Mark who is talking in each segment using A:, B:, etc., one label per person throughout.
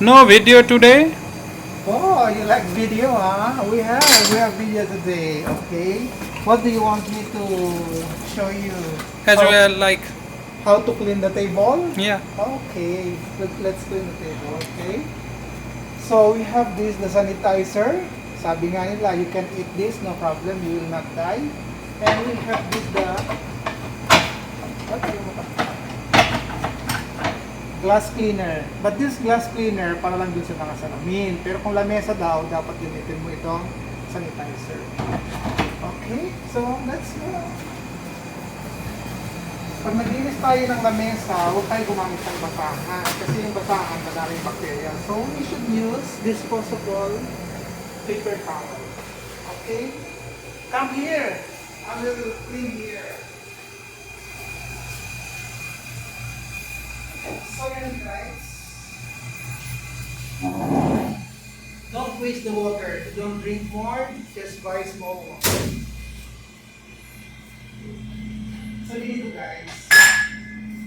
A: No video today?
B: Oh, you like video, huh? We have, we have video today, okay? What do you want me to show you?
A: As
B: how,
A: well, like,
B: How to clean the table?
A: yeah.
B: Okay, let, let's clean the table, okay? So we have this, the sanitizer. Sabi nga nila, you can eat this, no problem, you will not die. And we have this, the... glass cleaner. But this glass cleaner, para lang dun sa mga salamin. Pero kung lamesa daw, dapat gamitin mo itong sanitizer. Okay, so let's go. Pag naglinis tayo ng lamesa, huwag tayo gumamit ng basahan. Kasi yung basahan, maraming bacteria. So we should use disposable paper towel. Okay? Come here. I will clean here. Don't waste the water. Don't drink more. Just buy small one. So dito guys.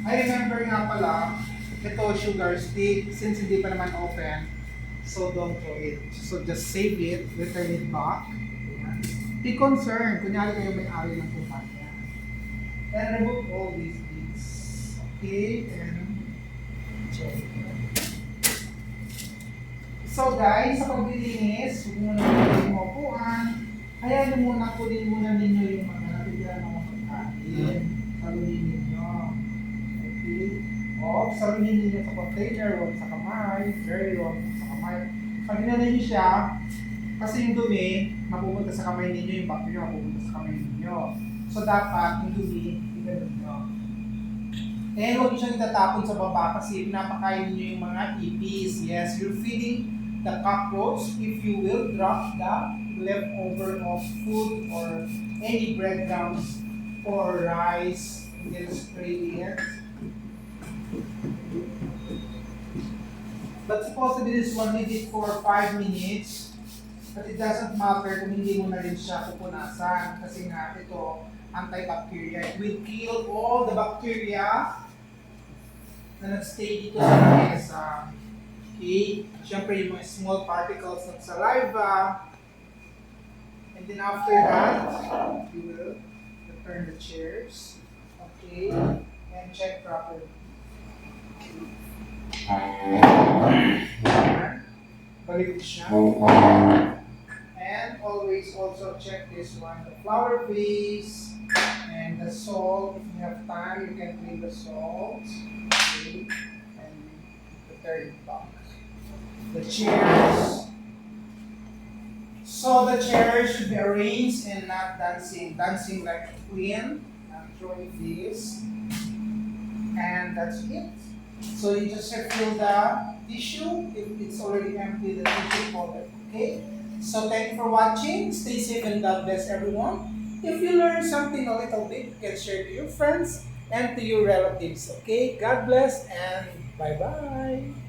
B: I remember nga pala, ito sugar stick, since hindi pa naman open, so don't throw it. So just save it, return it back. Ayan. Be concerned, kunyari kayo may-ari ng kumpanya. And remove all these things. Okay, and. So guys, sa paglilinis, huwag muna natin yung upuan. Hayaan nyo muna, kunin muna ninyo yung mga natitira ng mga pagkain. Saluhin ninyo. Okay? O, saluhin ninyo sa container, huwag sa kamay. Very wrong sa kamay. Pag ginana nyo siya, kasi yung dumi, mapupunta sa kamay ninyo, yung bacteria mapupunta sa kamay ninyo. So dapat, yung dumi, ganun nyo. Eh, huwag siyang itatapon sa baba kasi pinapakain niyo yung mga ipis. Yes, you're feeding the cockroach if you will drop the leftover of food or any breadcrumbs or rice and then spray it. But supposedly this one need it for 5 minutes. But it doesn't matter kung hindi mo na rin siya pupunasan kasi nga ito antibacterial. It will kill all the bacteria na nag-stay dito sa lamesa. Ah. Okay? Siyempre yung mga small particles ng saliva. And then after that, you will return the chairs. Okay? And check properly. Balik siya. And always also check this one, the flower vase and the salt. If you have time, you can clean the salt. Back. The chairs. So the chairs should be arranged and not dancing, dancing like queen. I'm throwing this. And that's it. So you just refill the tissue. If it's already empty, the tissue folder. Okay? So thank you for watching. Stay safe and God bless everyone. If you learned something a little bit, you can share to your friends and to your relatives. Okay? God bless and bye-bye.